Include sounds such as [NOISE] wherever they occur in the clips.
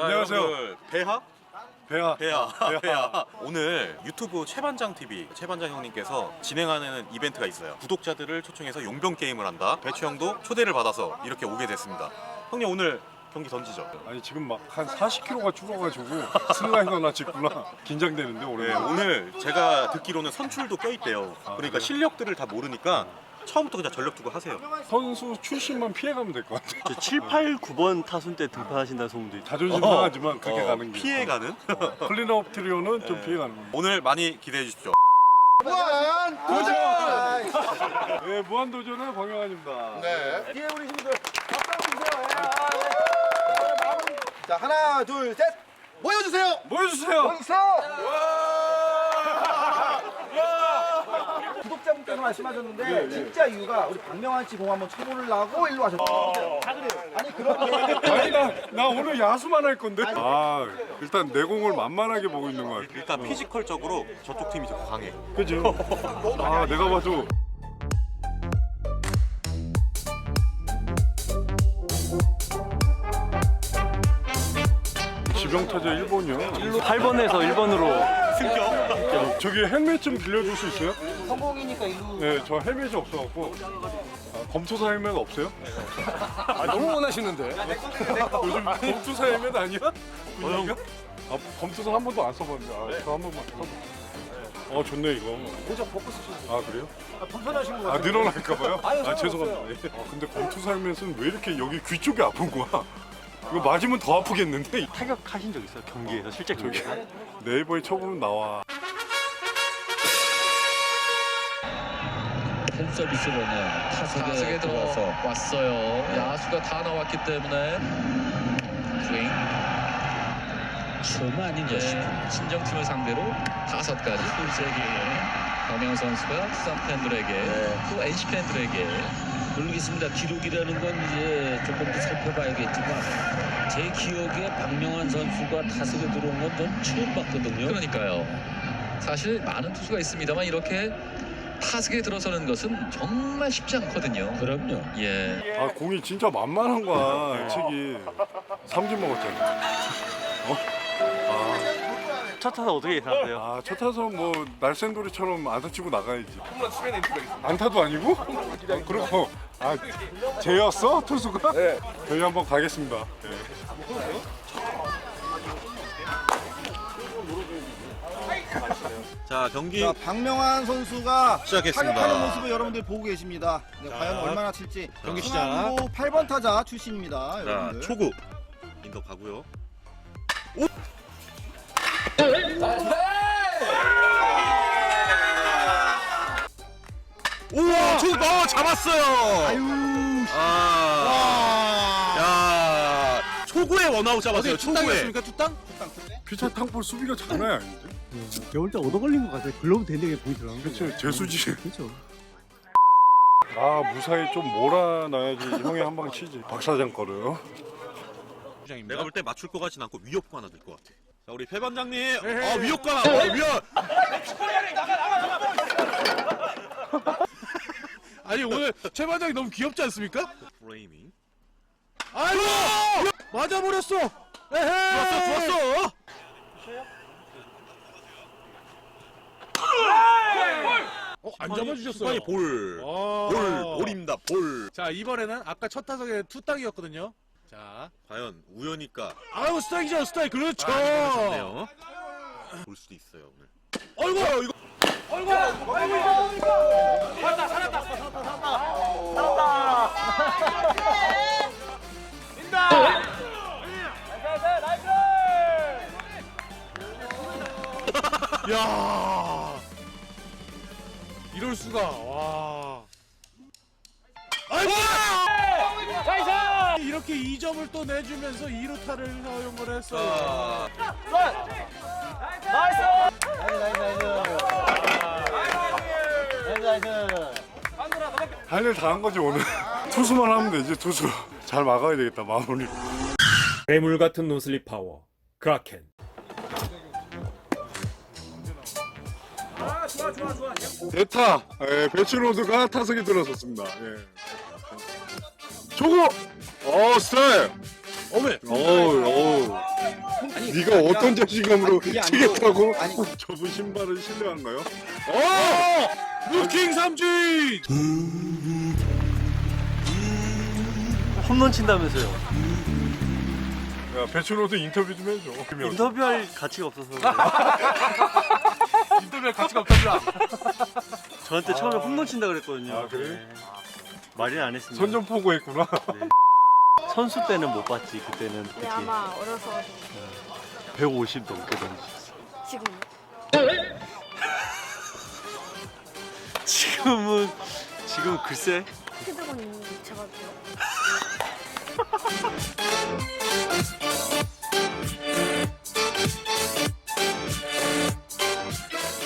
자, 안녕하세요. 여러분들, 배하? 배야. 배야. 배야. 오늘 유튜브 최반장 TV 최반장 형님께서 진행하는 이벤트가 있어요. 구독자들을 초청해서 용병 게임을 한다. 배추 형도 초대를 받아서 이렇게 오게 됐습니다. 형님 오늘 경기 던지죠? 아니 지금 막 한 40kg가 줄어가지고 [LAUGHS] 슬라이더 나 찍구나. 긴장되는데 오늘. 네, 오늘 제가 듣기로는 선출도 껴있대요. 아, 그러니까 그래요? 실력들을 다 모르니까 처음부터 그냥 전력 두고 하세요. 선수 출신만 피해가면 될 것 같아. 7, 8, 9번 타순 때 등판하신다는 소문도 있죠. 자존심 어, 상하지만 그게 어, 가는 게. 피해가는? 클린업 트리오는 좀 네. 피해가는 거. 오늘 많이 기대해 주십시오. 네, 무한 도전의 광영환입니다. 네. 뒤에 우리 친구들 박수 주세요. 예, 아, 예. 자 하나 둘 셋 모여주세요. 보여주세요. 있어. 구독자분께서 말씀하셨는데 진짜 이유가 우리 박명환 씨 공 한번 쳐보려고 일로 와셨어요. 다 그래요. 아니 그런데 아니 나, 나 오늘 야수만 할 건데. 아 일단 내 공을 만만하게 보고 있는 것 같아. 일단 피지컬적으로 저쪽 팀이 더 강해. 그죠? [LAUGHS] 아 내가 봐도 지병타자 1번이요. 8번에서 1번으로 승격. 저기 헬멧 좀 빌려줄 수 있어요? 성공이니까 일로. 네, 저 헬멧이 없어갖고 아, 검투사 헬멧 없어요? 아, 너무 원하시는데. 요즘 검투사 헬멧 아니야? 분위기가? 아, 검투사 한 번도 안 써봤는데 아, 저 한 번만 써볼게요. 어 좋네 이거. 모자 벗고 쓰시는. 아 그래요? 아, 불편하신 거아 같아요. 늘어날까봐요? 아유, 아 죄송합니다. 예. 아, 근데 검투사 헬멧은 왜 이렇게 여기 귀 쪽이 아픈 거야? 이거 맞으면 더 아프겠는데? [LAUGHS] 타격하신 적 있어요? 경기에서 실제 저기 경기에서? 네이버에 쳐보면 나와. 홈 서비스로는 타석에, 타석에 들어와서 들어와서 왔어요. 야수가 다 나왔기 때문에 스윙. 처음 아닌가 예, 싶은 친정팀을 상대로 다섯 가지 풀세개 박명 선수가 수산 팬들에게 또 NC 팬들에게 모르겠습니다. 기록이라는 건 이제 조금 더 살펴봐야겠지만 제 기억에 박명환 선수가 타석에 들어온 건 전 처음 봤거든요. 그러니까요. 사실 많은 투수가 있습니다만 이렇게 타석에 들어서는 것은 정말 쉽지 않거든요. 그럼요. 예. 아 공이 진짜 만만한 거야 책이. 삼진 먹었잖아. 첫 타석 어떻게 예상하세요? 아첫 타석 뭐 날쌘돌이처럼 안타 치고 나가야지. 홈런 치면 안타도 아니고? 어, 그리고 아 쟤였어 투수가? 네. 저희 한번 가겠습니다. 네. 자 경기 자 박명환 선수가 시작했습니다. 타격하는 모습을 여러분들 보고 계십니다. 네, 과연 얼마나 칠지. 경기 성남고 8번 타자 출신입니다. 자 여러분들. 초구 인더 가고요. 오! 우와 초구 어, 잡았어요. 아유. 아. 야 초구에 원아웃 잡았어요. 초구에. 투땅? 피차 탕볼 수비가 장난이 아닌데? 겨울 때 얻어 걸린 것 같아요. 글로브 게 공이 들어간. 그쵸 재수지. 그렇죠. 아 무사히 좀 몰아놔야지 형이 한 방 치지. 박 사장 거를. 내가 볼 때 맞출 것 같진 않고 위협구 하나 들것 같아. 자 우리 배 반장님. 아 위협구 하나. 어, 위협. 아니 오늘 최 반장이 너무 귀엽지 않습니까? 프레이밍. 아이고 맞아버렸어. 에헤이. 좋았어 좋았어. 어, 안 잡아주셨어요. 볼. 아. 볼 볼입니다 볼. 자 이번에는 아까 첫 타석에 투땅이었거든요. 자, 과연 우연일까? 아유 스타일이죠 스타일 그렇죠. 아, 좋네요. 볼 수도 있어요 오늘. 어이구 이거. 야. 이럴 수가. 와. 아이고! 이렇게 2점을 또 내주면서 2루타를 허용을 했어요. 할 일 다 한 거지 오늘. [LAUGHS] 투수만 하면 되지 투수. 잘 막아야 되겠다 마무리. 괴물 같은 논슬립 파워 크라켄 대타 예, 배치로드가 타석에 들어섰습니다. 예. 조고 어 스타일. 어메. 어우 어우 네가 어떤 자신감으로 아니, 그게 아니고, 치겠다고? 아니. 저분 신발은 신뢰한가요? 어! 루킹 삼진! 홈런 친다면서요. 야 배추로도 인터뷰 좀 해줘. 인터뷰할 가치가 없어서. [LAUGHS] 인터뷰할 가치가 없답니다. 저한테 처음에 홈런 친다 그랬거든요. 아, 그래? 네. 말은 안 했습니다. 선전포고 했구나. 선수 때는 못 봤지. 그때는 네, 특히 아마 어려서 150 넘게 던지셨어. 지금 지금은 [LAUGHS] 지금 글쎄 헤드건이 제가 돼요.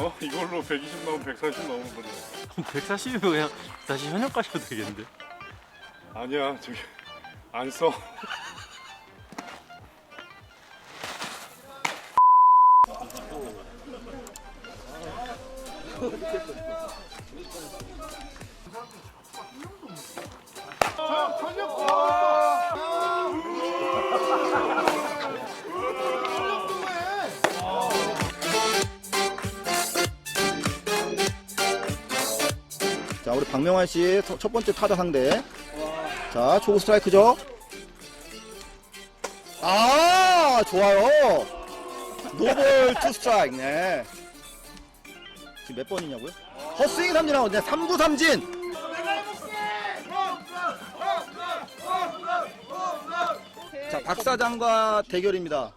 어 이걸로 120 나오면 140 나오는 거네. 140이면 그냥 다시 현역 가셔도 되겠는데. 아니야 저기 안 써. 자, 우리 박명환 씨 첫 번째 타자 상대. 자, 초구 스트라이크죠. 아, 좋아요. 노볼 투 스트라이크. 네. 지금 몇 번이냐고요? 헛스윙 삼진하고 네, 3구 삼진. 자, 박 사장과 대결입니다.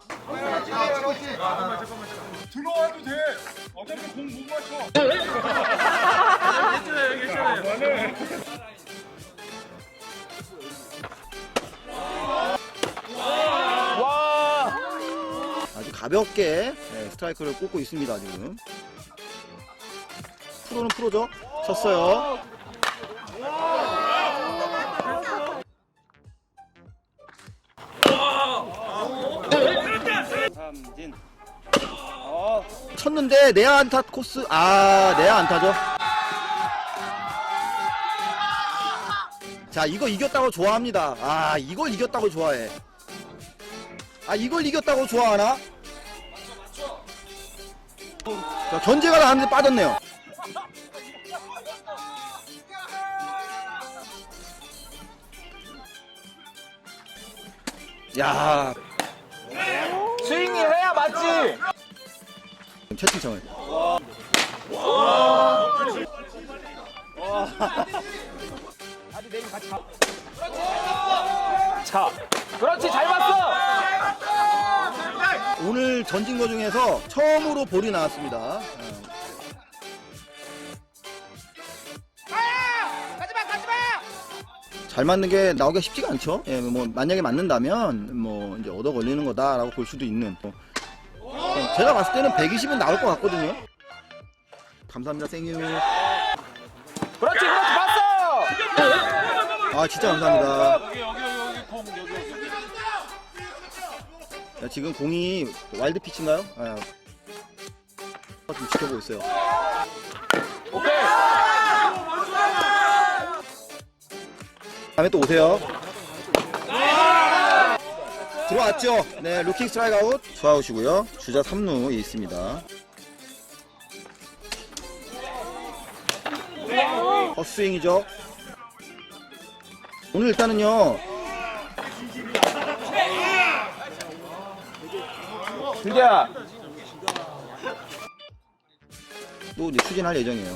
들어와도 돼. 어차피 공못 맞춰. 아주 가볍게 네, 스트라이크를 꽂고 있습니다 지금. 프로는 프로죠? 쳤어요. 쳤는데 내야 안타 코스 아 내야 안타죠? 자 이거 이겼다고 좋아합니다. 아 이걸 이겼다고 좋아해. 아 이걸 이겼다고 좋아하나? 자, 견제가 나왔는데 빠졌네요. 야. 스윙이 해야 맞지. 채팅창을. 던진 거 중에서 처음으로 볼이 나왔습니다. 어. 잘 맞는 게 나오기가 쉽지가 않죠. 예, 뭐 만약에 맞는다면 뭐 이제 얻어 걸리는 거다라고 볼 수도 있는. 어. 어, 제가 봤을 때는 120은 나올 것 같거든요. 감사합니다, 생유. 그렇지, 그렇지, 봤어. 아, 진짜 감사합니다. 야, 지금 공이 와일드 피치인가요? 아, 좀 지켜보고 있어요. 다음에 또 오세요. 들어왔죠? 네, 루킹 스트라이크 아웃. 투아웃이고요. 주자 3루에 있습니다. 헛스윙이죠. 오늘 일단은요. 또 이제 추진할 예정이에요.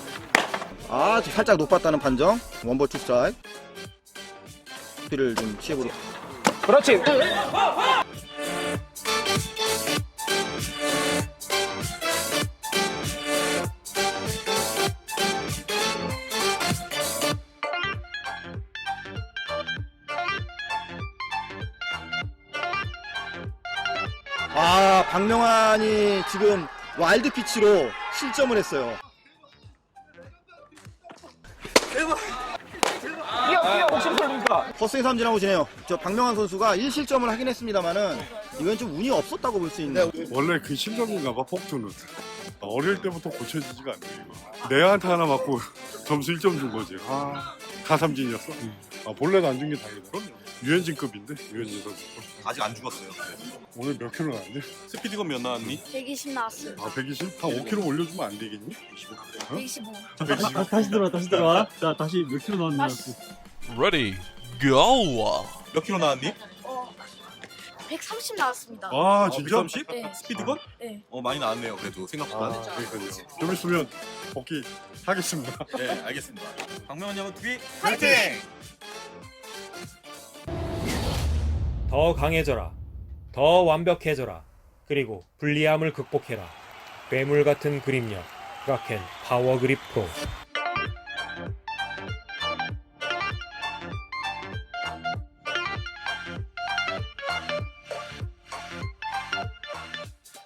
아, 좀 살짝 높았다는 판정. 원볼 투 스트라이크. 피를 좀 취해보도록. 그렇지. 아, 박명환이 지금 와일드 피치로 실점을 했어요. 허스윙 삼진하고 지네요. 저 박명환 선수가 1실점을 하긴 했습니다만은 이건 좀 운이 없었다고 볼 수 있는. 원래 그 심정인가 봐 폭주는. 어릴 때부터 고쳐지지가 않네 이거. 내한테 하나 맞고 점수 1점 준 거지. 아 가삼진이었어? 아 본래는 안준 게 다행이다. 유현진급인데 유현진 선수. 아직 안 죽었어요. 오늘 몇 킬로 나왔니? 스피드건 몇 나왔니? 120 나왔어요. 아 120? 한 5킬로 올려주면 안 되겠니? 125. 아, 다시 들어와 다시 들어와 자 다시 몇 킬로 다시. Ready, go! 몇 킬로 나왔니? 어, 130 나왔습니다. 아 어, 진짜? 130? 네. 스피드건? 네. 어 많이 나왔네요. 그래도 생각보다. 아 그러니까요 좀 있으면 복귀 하겠습니다 네, 알겠습니다. 박명환 야구 TV 화이팅! 더 강해져라. 더 완벽해져라. 그리고 불리함을 극복해라. 괴물 같은 그립력. 크라켄 파워 그립 프로.